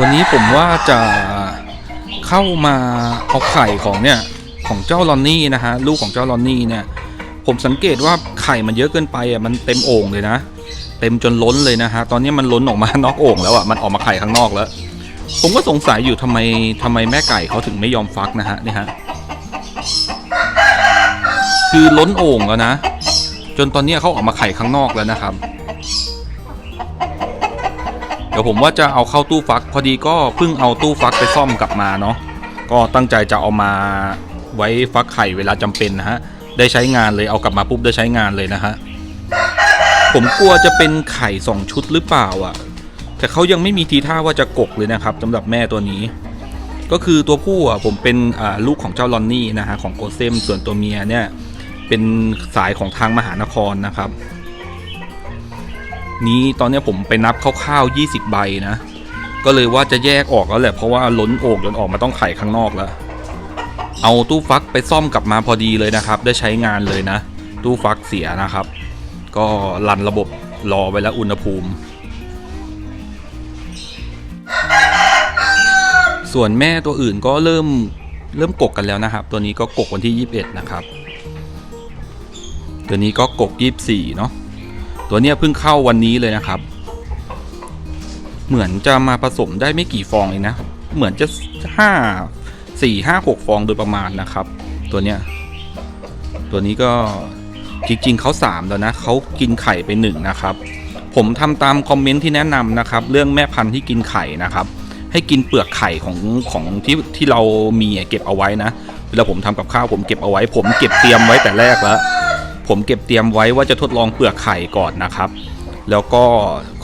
วันนี้ผมว่าจะเข้ามาเอาไข่ของเนี่ยของเจ้าลอนนี่นะฮะลูกของเจ้าลอนนี่เนี่ย ผมสังเกตว่าไข่มันเยอะเกินไปอะมันเต็มโอ่งเลยนะ เต็มจนล้นเลยนะฮะตอนนี้มันล้นออกมานอกโอ่งแล้วอะมันออกมาไข่ข้างนอกแล้ว ผมก็สงสัยอยู่ทำไมทำไมแม่ไก่เขาถึงไม่ยอมฟักนะฮะนี่ฮะคือล้นโอ่งแล้วนะ จนตอนนี้เขาออกมาไข่ข้างนอกแล้วนะครับ ดี๋ยวผมว่าจะเอาเข้าตู้ฟัก พอดีก็เพิ่งเอาตู้ฟักไปซ่อมกลับมาเนาะก็ตั้งใจจะเอามาไว้ฟักไข่เวลาจำเป็นนะฮะได้ใช้งานเลยเอากลับมาปุ๊บได้ใช้งานเลยนะฮะผมกลัวจะเป็นไข่สองชุดหรือเปล่าอะ แต่เขายังไม่มีทีท่าว่าจะกกเลยนะครับสำหรับแม่ตัวนี้ ก็คือตัวผู้อะผมเป็นลูกของเจ้าลอนนี่นะฮะของโกเซมส่วนตัวเมียเนี่ยเป็นสายของทางมหานครนะครับ นี้ตอนนี้ผมไปนับคร่าวๆ20 ใบนะ ก็เลยว่าจะแยกออกแล้วแหละเพราะว่าล้นโอกจนออกมาต้องไข่ข้างนอกแล้ว เอาตู้ฟักไปซ่อมกลับมาพอดีเลยนะครับ ได้ใช้งานเลยนะ ตู้ฟักเสียนะครับ ก็รันระบบรอไว้แล้วอุณหภูมิ ส่วนแม่ตัวอื่นก็เริ่มเริ่มกกกันแล้วนะครับ ตัวนี้ก็กกวันที่ 21 นะครับ ตัวนี้ก็กก 24 เนาะ ตัวเนี้ยเพิ่งเข้าวันนี้เลยนะครับ เหมือนจะมาผสมได้ไม่กี่ฟองเองนะ เหมือนจะห้าสี่ห้าหกฟองโดยประมาณนะครับ ตัวเนี้ยตัวนี้ก็จริงๆเขาสามแล้วนะเขากินไข่ไปหนึ่งนะครับ ผมทำตามคอมเมนต์ที่แนะนำนะครับ เรื่องแม่พันธุ์ที่กินไข่นะครับ ให้กินเปลือกไข่ของของที่ที่เรามีเก็บเอาไว้นะเวลาผมทำกับข้าวผมเก็บเอาไว้ ผมเก็บเตรียมไว้แต่แรกแล้ว ผมเก็บเตรียมไว้ว่าจะทดลองเปลือกไข่ก่อนนะครับ แล้วก็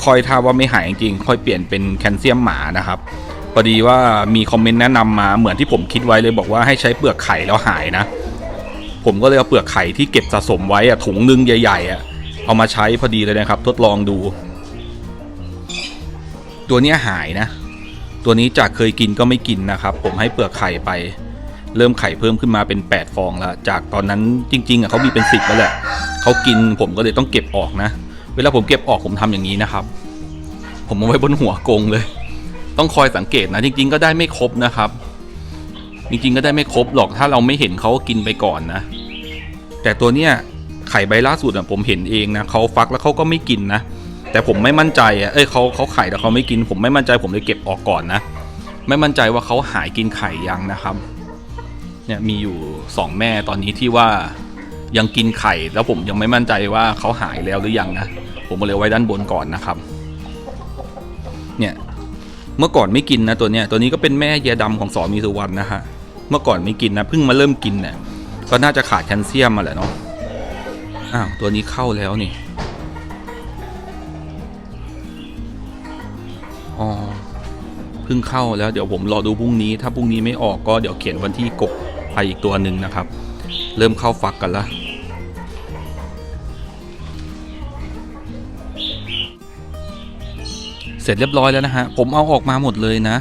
ค่อยถ้าว่าไม่หายจริงค่อยเปลี่ยนเป็นแคลเซียมหมานะครับพอดีว่ามีคอมเมนต์แนะนำมาเหมือนที่ผมคิดไว้เลยบอกว่าให้ใช้เปลือกไข่แล้วหายนะ ผมก็เลยเอาเปลือกไข่ที่เก็บสะสมไว้อะถุงนึงใหญ่ๆอะเอามาใช้พอดีเลยนะครับ ทดลองดู ตัวนี้หายนะ ตัวนี้จากเคยกินก็ไม่กินนะครับ ผมให้เปลือกไข่ไป เริ่มไข่เพิ่มขึ้นมาเป็น 8 ฟองแล้วจากตอนนั้นจริงๆอะเขามีเป็น10แล้วแหละเขากินผมก็เลยต้องเก็บออกนะ เวลาผมเก็บออกผมทำอย่างนี้นะครับ ผมเอาไว้บนหัวกงเลย ต้องคอยสังเกตนะ จริง ๆ ก็ได้ไม่ครบนะครับ จริงๆก็ได้ไม่ครบหรอกถ้าเราไม่เห็นเขาก็กินไปก่อนนะ แต่ตัวเนี้ยไข่ใบล่าสุดอะผมเห็นเองนะเขาฟักแล้วเขาก็ไม่กินนะแต่ผมไม่มั่นใจอะเอ้ยเขาเขาไข่แต่เขาไม่กิน ผมไม่มั่นใจผมเลยเก็บออกก่อนนะ ไม่มั่นใจว่าเขาหายกินไข่ยังนะครับ เนี่ยมีอยู่สองแม่ตอนนี้ที่ว่ายังกินไข่แล้วผมยังไม่มั่นใจว่าเขาหายแล้วหรือยังนะ ผมเลยไว้ด้านบนก่อนนะครับ เนี่ยเมื่อก่อนไม่กินนะตัวเนี้ยตัวนี้ก็เป็นแม่เยดำของสอมีสุวรรณนะฮะเมื่อก่อนไม่กินนะเพิ่งมาเริ่มกินเนี่ยก็น่าจะขาดแคลเซียมมาแหละเนาะอ้าวตัวนี้เข้าแล้วนี่อ๋อเพิ่งเข้าแล้วเดี๋ยวผมรอดูพรุ่งนี้ ถ้าพรุ่งนี้ไม่ออกก็เดี๋ยวเขียนวันที่กบ ไปอีกตัวหนึ่งนะครับ เริ่มเข้าฟักกันแล้วเสร็จเรียบร้อยแล้วนะฮะ ผมเอาออกมาหมดเลยนะ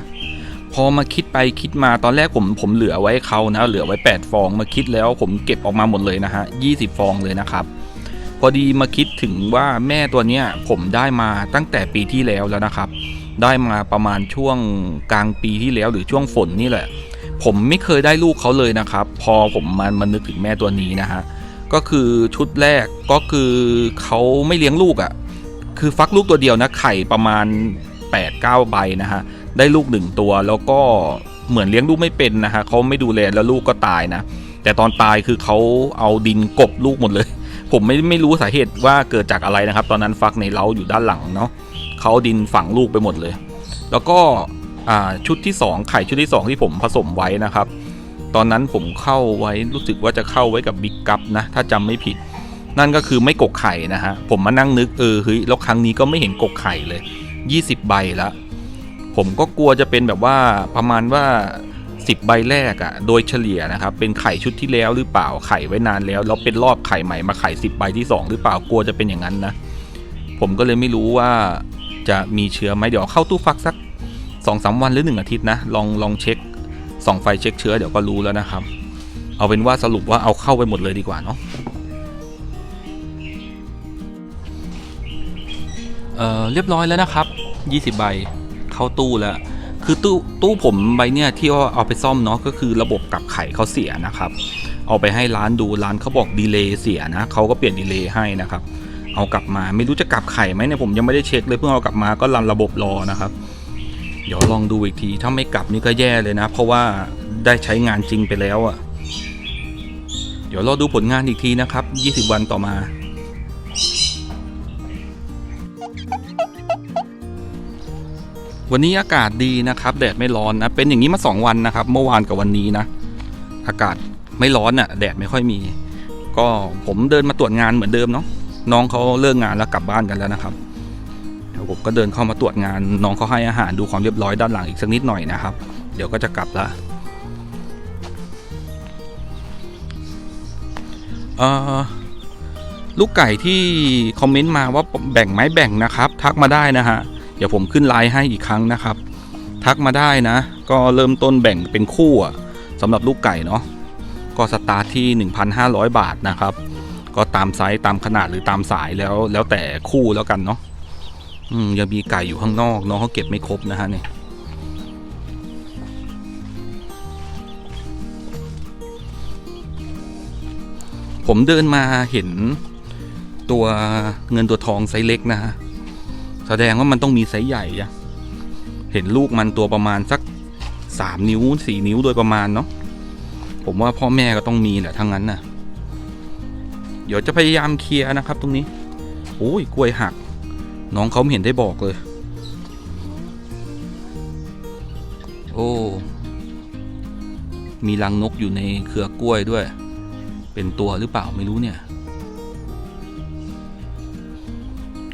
พอมาคิดไปคิดมาตอนแรกผมผมเหลือไว้เขานะ เหลือไว้ 8 ฟองมาคิดแล้วผมเก็บออกมาหมดเลยนะฮะ20 ฟองเลยนะครับ พอดีมาคิดถึงว่าแม่ตัวเนี้ยผมได้มาตั้งแต่ปีที่แล้วแล้วนะครับ ได้มาประมาณช่วงกลางปีที่แล้วหรือช่วงฝนนี่แหละ ผมไม่เคยได้ลูกเขาเลยนะครับ พอผมมามานึกถึงแม่ตัวนี้นะฮะก็คือชุดแรกก็คือเขาไม่เลี้ยงลูกอะ่ะคือฟักลูกตัวเดียวนะไข่ประมาณ 8-9 ใบนะฮะได้ลูกหนึ่งตัวแล้วก็เหมือนเลี้ยงลูกไม่เป็นนะฮะเขาไม่ดูแลแล้วลูกก็ตายนะ แต่ตอนตายคือเขาเอาดินกบลูกหมดเลย ผมไม่ไม่รู้สาเหตุว่าเกิดจากอะไรนะครับ ตอนนั้นฟักในเล้าอยู่ด้านหลังเนาะเขาดินฝังลูกไปหมดเลย แล้วก็ ชุดที่ 2 ไข่ชุดที่ 2 ที่ผมผสมไว้นะครับ ตอนนั้นผมเข้าไว้รู้สึกว่าจะเข้าไว้กับบิ๊กกัปนะ ถ้าจำไม่ผิด นั่นก็คือไม่กกไข่นะฮะ ผมมานั่งนึกเออเฮ้ยแล้วครั้งนี้ก็ไม่เห็นกกไข่เลย 20 ใบแล้วผมก็กลัวจะเป็นแบบว่าประมาณว่า 10 ใบแรกอะ่ะโดยเฉลี่ยนะครับ เป็นไข่ชุดที่แล้วหรือเปล่าไข่ไว้นานแล้วแล้วเป็นรอบไข่ใหม่มาไข่10 ใบที่ 2 หรือเปล่ากลัวจะเป็นอย่างนั้นนะ ผมก็เลยไม่รู้ว่าจะมีเชื้อไหมเดี๋ยวเข้าตู้ฟักสัก สองสามวันหรือหนึ่งอาทิตย์นะ ลองลองเช็คส่องไฟเช็คเชื้อเดี๋ยวก็รู้แล้วนะครับ เอาเป็นว่าสรุปว่าเอาเข้าไปหมดเลยดีกว่าเนาะเอ่อเรียบร้อยแล้วนะครับ 20 ใบเข้าตู้แล้ว คือตู้ตู้ผมใบเนี่ยที่ว่าเอาไปซ่อมเนาะก็คือระบบกลับไข่เขาเสียนะครับ เอาไปให้ร้านดูร้านเขาบอกดีเลย์เสียนะเขาก็เปลี่ยนดีเลย์ให้นะครับ เอากลับมาไม่รู้จะกลับไข่ไหมเนี่ยผมยังไม่ได้เช็คเลยเพิ่งเอากลับมาก็รันระบบรอนะครับ เดี๋ยวลองดูอีกที ถ้าไม่กลับนี่ก็แย่เลยนะ เพราะว่าได้ใช้งานจริงไปแล้วอะ่ะ เดี๋ยวรอดูผลงานอีกทีนะครับ 20 วันต่อมา วันนี้อากาศดีนะครับ แดดไม่ร้อนนะ เป็นอย่างนี้มา 2 วันนะครับ เมื่อวานกับวันนี้นะ อากาศไม่ร้อนอะ่ะ แดดไม่ค่อยมี ก็ผมเดินมาตรวจงานเหมือนเดิมเนาะ น้องเขาเลิกงานแล้วกลับบ้านกันแล้วนะครับ ผมก็เดินเข้ามาตรวจงาน น้องเขาให้อาหารดูความเรียบร้อยด้านหลังอีกสักนิดหน่อยนะครับ เดี๋ยวก็จะกลับละลูกไก่ที่คอมเมนต์มาว่าแบ่งไหมแบ่งนะครับ ทักมาได้นะฮะเดี๋ยวผมขึ้นไลน์ให้อีกครั้งนะครับ ทักมาได้นะ ก็เริ่มต้นแบ่งเป็นคู่สำหรับลูกไก่เนาะก็สตาร์ทที่ 1,500 บาทนะครับ ก็ตามไซส์ตามขนาดหรือตามสายแล้วแล้วแต่คู่แล้วกันเนาะ อืมยังมีไก่อยู่ข้างนอกน้องเขาเก็บไม่ครบนะฮะเนี่ยผมเดินมาเห็นตัวเงินตัวทองไซส์เล็กนะฮะแสดงว่ามันต้องมีไซส์ใหญ่อะเห็นลูกมันตัวประมาณสักสามนิ้วสี่นิ้วโดยประมาณเนาะผมว่าพ่อแม่ก็ต้องมีแหละทั้งนั้นน่ะ เดี๋ยวจะพยายามเคลียร์นะครับตรงนี้โอ้ยกล้วยหัก น้องเขาไม่เห็นได้บอกเลย โอ้ มีรังนกอยู่ในเครือกล้วยด้วย เป็นตัวหรือเปล่าไม่รู้เนี่ย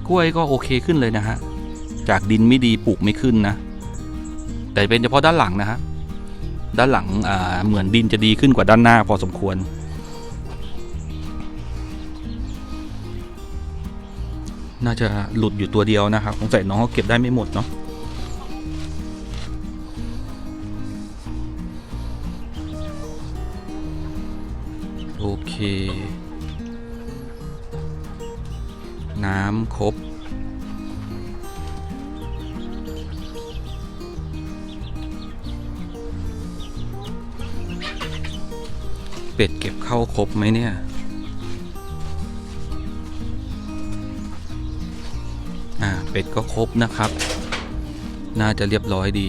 กล้วยก็โอเคขึ้นเลยนะฮะ จากดินไม่ดีปลูกไม่ขึ้นนะ แต่เป็นเฉพาะด้านหลังนะฮะ ด้านหลังเหมือนดินจะดีขึ้นกว่าด้านหน้าพอสมควร น่าจะหลุดอยู่ตัวเดียวนะครับสงสัยน้องเขาเก็บได้ไม่หมดเนาะโอเค น้ำครบเป็ดเก็บเข้าครบไหมเนี่ย อ่าเป็ดก็ครบนะครับ น่าจะเรียบร้อยดี